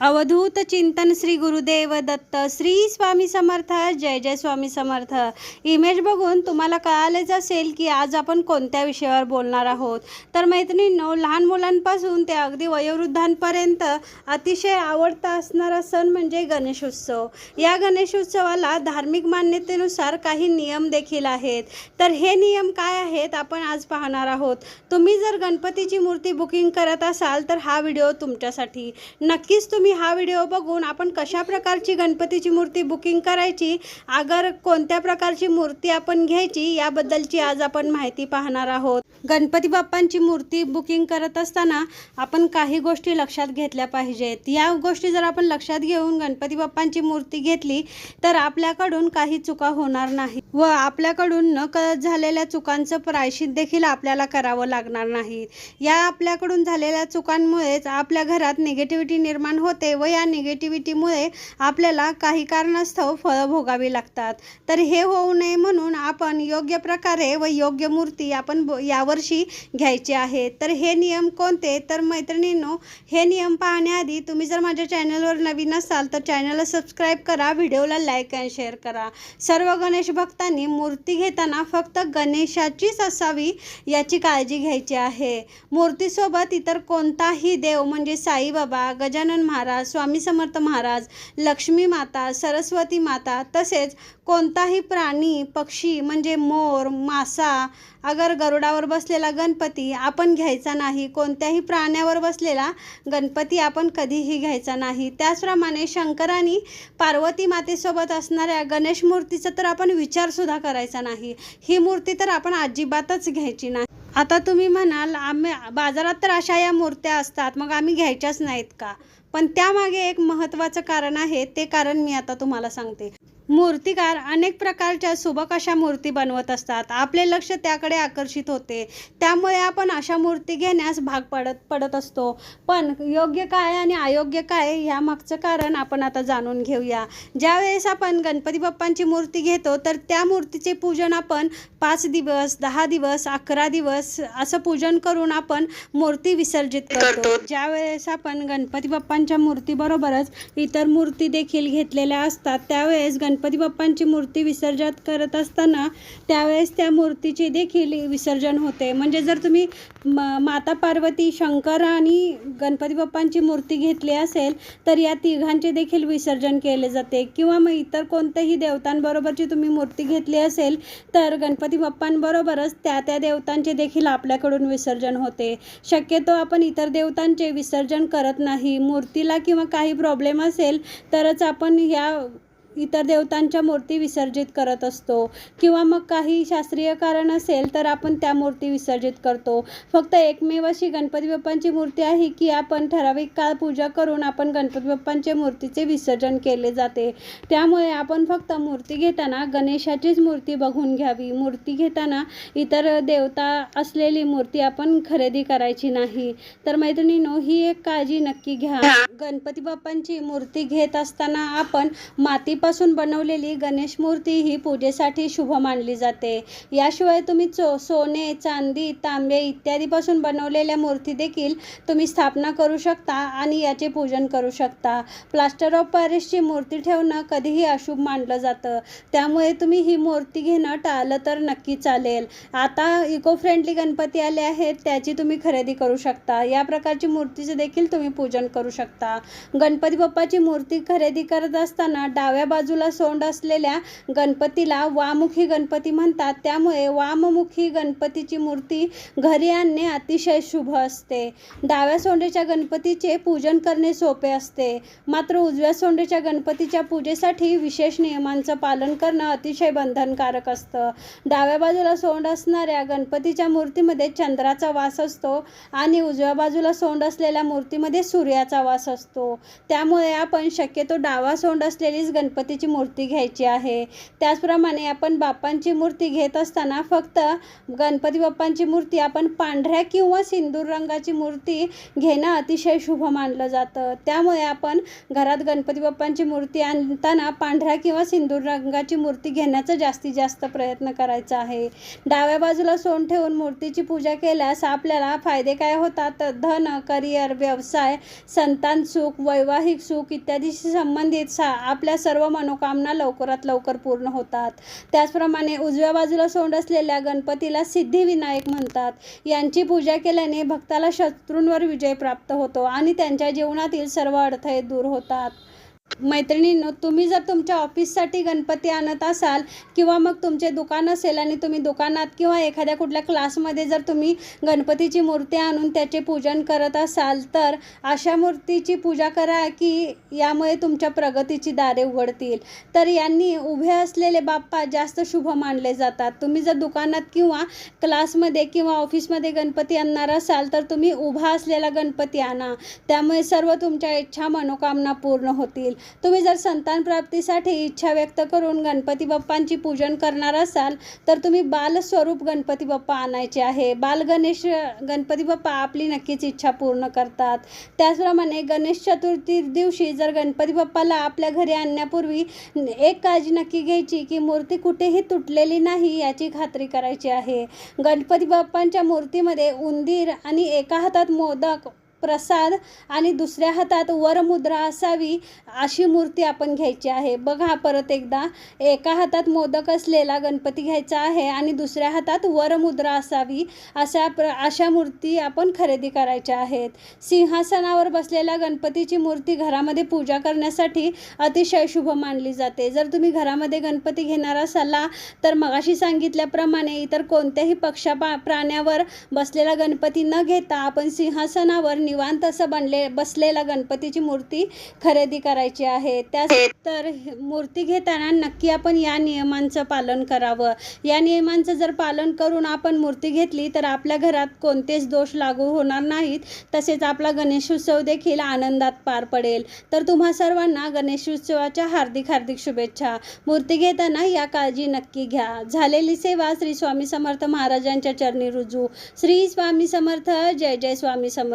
अवधूत चिंतन श्री गुरुदेव दत्त श्री स्वामी समर्थ जय जय स्वामी समर्थ. इमेज बघून तुम्हाला कळालेच असेल की आज आपण कोणत्या विषयावर बोलणार आहोत. तर मैत्रिणींनो लहान मुलांपासून ते अगदी वयोवृद्धांपर्यंत अतिशय आवडता असणारा सण म्हणजे गणेशोत्सव. या गणेशोत्सवाला धार्मिक मान्यतेनुसार काही नियम देखील आहेत. तर हे नियम काय आहेत आपण आज पाहणार आहोत. तुम्ही जर गणपतीची मूर्ती बुकिंग करत असाल तर हा व्हिडिओ तुमच्यासाठी. नक्कीच तुम्ही हा व्हिडिओ बघून आपण कशा प्रकारची गणपतीची मूर्ती बुकिंग करायची अगर कोणत्या प्रकारची मूर्ती आपण घ्यायची याबद्दलची आज आपण माहिती पाहणार आहोत. गणपती बाप्पांची मूर्ती बुकिंग करत असताना आपण काही गोष्टी लक्षात घेतल्या पाहिजेत. या गोष्टी जर आपण लक्षात घेऊन गणपती बाप्पांची मूर्ती घेतली तर आपल्याकडून काही चुका होणार नाही व आपल्याकडून न कळत झालेल्या चुकांचं प्रायश्चित देखील आपल्याला करावं लागणार नाही. या आपल्याकडून झालेल्या चुकांमुळेच आपल्या घरात निगेटिव्हिटी निर्माण होते व या निगेटिव्हिटीमुळे आपल्याला काही कारणास्तव फळं भोगावी लागतात. तर हे होऊ नये म्हणून आपण योग्य प्रकारे व योग्य मूर्ती आपण ब- यावर्षी घ्यायची आहे. तर हे नियम कोणते? तर मैत्रिणींनो हे नियम पाहण्याआधी तुम्ही जर माझ्या चॅनलवर नवीन असाल तर चॅनलला सबस्क्राईब करा व्हिडिओला लाईक आणि शेअर करा. सर्व गणेश भक्तांनी मूर्ती घेताना फक्त गणेशाचीच असावी याची काळजी घ्यायची आहे. मूर्तीसोबत इतर कोणताही देव म्हणजे साईबाबा गजानन महाराज स्वामी समर्थ महाराज लक्ष्मी माता सरस्वती माता तसेच कोणताही प्राणी पक्षी म्हणजे मोर मासा अगर गरुडावर बसलेला गणपती आपण घ्यायचा नाही कोणत्याही प्राण्यावर बसलेला गणपती आपण कधीही घ्यायचा नाही. त्याचप्रमाणे शंकराने पार्वती मातेसोबत असणाऱ्या गणेश मूर्तीचा तर आपण विचारसुद्धा करायचा नाही. ही मूर्ती तर आपण अजिबातच घ्यायची नाही. आता तुम्ही म्हणाल आम्ही बाजारात तर अशा या मूर्त्या असतात मग आम्ही घ्यायच्याच नाहीत का? पण त्यामागे एक महत्त्वाचं कारण आहे ते कारण मी आता तुम्हाला सांगते. मूर्तिकार अनेक प्रकारच्या सुबक अशा मूर्ती बनवत असतात. आपले लक्ष त्याकडे आकर्षित होते. त्यामुळे आपण अशा मूर्ती घेण्यास भाग पडत पडत असतो. पण योग्य काय आणि अयोग्य काय या मागचं कारण आपण आता जाणून घेऊया. ज्यावेळेस आपण गणपती बाप्पांची मूर्ती घेतो तर त्या मूर्तीचे पूजन आपण पाच दिवस दहा दिवस अकरा दिवस असं पूजन करून आपण मूर्ती विसर्जित करतो. ज्यावेळेस आपण गणपती बाप्पांच्या मूर्तीबरोबरच इतर मूर्ती देखील घेतलेल्या असतात त्यावेळेस गणपती बाप्पांची मूर्ती विसर्जन करत असताना त्यावेळेस त्या मूर्तीचे देखील विसर्जन होते. म्हणजे जर तुम्ही म माता पार्वती शंकर आणि गणपती बाप्पांची मूर्ती घेतली असेल तर या तिघांचे देखील विसर्जन केले जाते. किंवा मग इतर कोणत्याही देवतांबरोबरची तुम्ही मूर्ती घेतली असेल तर गणपती बाप्पांबरोबरच त्या त्या देवतांचे देखील आपल्याकडून विसर्जन होते. शक्यतो आपण इतर देवतांचे विसर्जन करत नाही. मूर्तीला किंवा काही प्रॉब्लेम असेल तरच आपण ह्या इतर देवतांच्या मूर्ती विसर्जित करत असतो. किंवा मग काही शास्त्रीय कारण असेल तर आपण त्या मूर्ती विसर्जित करतो. फक्त एकमेव अशी गणपती बाप्पांची मूर्ती आहे की आपण ठराविक काळ पूजा करून आपण गणपती बाप्पांच्या मूर्तीचे विसर्जन केले जाते. त्यामुळे आपण फक्त मूर्ती घेताना गणेशाचीच मूर्ती बघून घ्यावी. मूर्ती घेताना इतर देवता असलेली मूर्ती आपण खरेदी करायची नाही. तर मैत्रिणीनो ही एक काळजी नक्की घ्या. गणपती बाप्पांची मूर्ती घेत असताना आपण मातीपासून बनवलेली गणेश मूर्ती ही पूजेसाठी शुभ मानली जाते. याशिवाय तुम्ही चो सोने चांदी तांबे इत्यादीपासून बनवलेल्या मूर्ती देखील तुम्ही स्थापना करू शकता आणि याचे पूजन करू शकता. प्लास्टर ऑफ पॅरिसची मूर्ती ठेवणं कधीही अशुभ मानलं जातं. त्यामुळे तुम्ही ही मूर्ती घेणं टाळलं तर नक्की चालेल. आता इको फ्रेंडली गणपती आले आहेत त्याची तुम्ही खरेदी करू शकता. या प्रकारची मूर्तीचे देखील तुम्ही पूजन करू शकता. गणपती बाप्पाची मूर्ती खरेदी करत असताना डाव्या बाजूला सोंड असलेल्या गणपतीला वामुखी गणपती म्हणतात. त्यामुळे वाममुखी गणपतीची मूर्ती घरी आणणे अतिशय शुभ असते. डाव्या सोंडेच्या गणपतीचे पूजन करणे सोपे असते. मात्र उजव्या सोंडेच्या गणपतीच्या पूजेसाठी विशेष नियमांचं पालन करणं अतिशय बंधनकारक असतं. डाव्या बाजूला सोंड असणाऱ्या गणपतीच्या मूर्तीमध्ये चंद्राचा वास असतो आणि उजव्या बाजूला सोंड असलेल्या मूर्तीमध्ये सूर्याचा वास असतो. त्यामुळे आपण शक्यतो डावा सोंड असलेलीच गणपती गणपतीची मूर्ती घ्यायची आहे. त्याचप्रमाणे आपण बाप्पांची मूर्ती घेत असताना फक्त गणपती बाप्पांची मूर्ती आपण पांढऱ्या किंवा सिंदूर रंगाची मूर्ती घेणं अतिशय शुभ मानलं जातं. त्यामुळे आपण घरात गणपती बाप्पांची मूर्ती आणताना पांढऱ्या किंवा सिंदूर रंगाची मूर्ती घेण्याचा जास्तीत जास्त प्रयत्न करायचा आहे. डाव्या बाजूला सोन ठेवून मूर्तीची पूजा केल्यास आपल्याला फायदे काय होतात? धन करिअर व्यवसाय संतान सुख वैवाहिक सुख इत्यादीशी संबंधित सा आपल्या सर्व मनोकामना लवकरात लवकर पूर्ण होतात. त्याचप्रमाणे उजव्या बाजूला सोंड असलेल्या गणपतीला सिद्धिविनायक म्हणतात. यांची पूजा केल्याने भक्ताला शत्रूंवर विजय प्राप्त होतो आणि त्यांच्या जीवनातील सर्व अडथळे दूर होतात. मैत्रिणींनो तुम्ही जर तुमच्या ऑफिससाठी गणपती आणत असाल किंवा मग तुमचे दुकान असेल आणि तुम्ही दुकानात किंवा एखाद्या कुठल्या क्लासमध्ये जर तुम्ही गणपतीची मूर्ती आणून त्याचे पूजन करत असाल तर अशा मूर्तीची पूजा करा की यामुळे तुमच्या प्रगतीची दारे उघडतील. तर यांनी उभे असलेले बाप्पा जास्त शुभ मानले जातात. तुम्ही जर दुकानात किंवा क्लासमध्ये किंवा ऑफिसमध्ये गणपती आणणार असाल तर तुम्ही उभा असलेला गणपती आणा. त्यामुळे सर्व तुमच्या इच्छा मनोकामना पूर्ण होतील. तुम्ही जर संतान प्राप्तीसाठी इच्छा व्यक्त करून गणपती बाप्पांची पूजन करणार असाल तर तुम्ही बालस्वरूप गणपती बाप्पा आणायचे आहे. बाल गणेश गणपती बाप्पा आपली नक्कीच इच्छा पूर्ण करतात. त्याचप्रमाणे गणेश चतुर्थी दिवशी जर गणपती बाप्पाला आपल्या घरी आणण्यापूर्वी एक काळजी नक्की घ्यायची की मूर्ती कुठेही तुटलेली नाही याची खात्री करायची आहे. गणपती बाप्पांच्या मूर्तीमध्ये उंदीर आणि एका हातात मोदक प्रसाद आणि दुसऱ्या हातात वरमुद्रा असावी अशी मूर्ती आपण घ्यायची आहे. बघा परत एकदा. एका हातात मोदक असलेला गणपती घ्यायचा आहे आणि दुसऱ्या हातात वरमुद्रा असावी अशा प्र अशा मूर्ती आपण खरेदी करायच्या आहेत. सिंहासनावर बसलेल्या गणपतीची मूर्ती घरामध्ये पूजा करण्यासाठी अतिशय शुभ मानली जाते. जर तुम्ही घरामध्ये गणपती घेणार असाला तर मगाशी सांगितल्याप्रमाणे इतर कोणत्याही पक्षा पा प्राण्यावर बसलेला गणपती न घेता आपण सिंहासनावर निवांत असं बनले बसलेला गणपतीची मूर्ती खरेदी करायची आहे. त्यास तर मूर्ती घेताना नक्की आपण या नियमांचं पालन करावं. या नियमांचं जर पालन करून आपण मूर्ती घेतली तर आपल्या घरात कोणतेच दोष लागू होणार नाहीत. तसेच आपला गणेशोत्सव देखील आनंदात पार पडेल. तर तुम्हा सर्वांना गणेशोत्सवाच्या हार्दिक हार्दिक शुभेच्छा. मूर्ती घेताना या काळजी नक्की घ्या. झालेली सेवा श्री स्वामी समर्थ महाराजांच्या चरणी रुजू. श्री स्वामी समर्थ जय जय स्वामी समर्थ.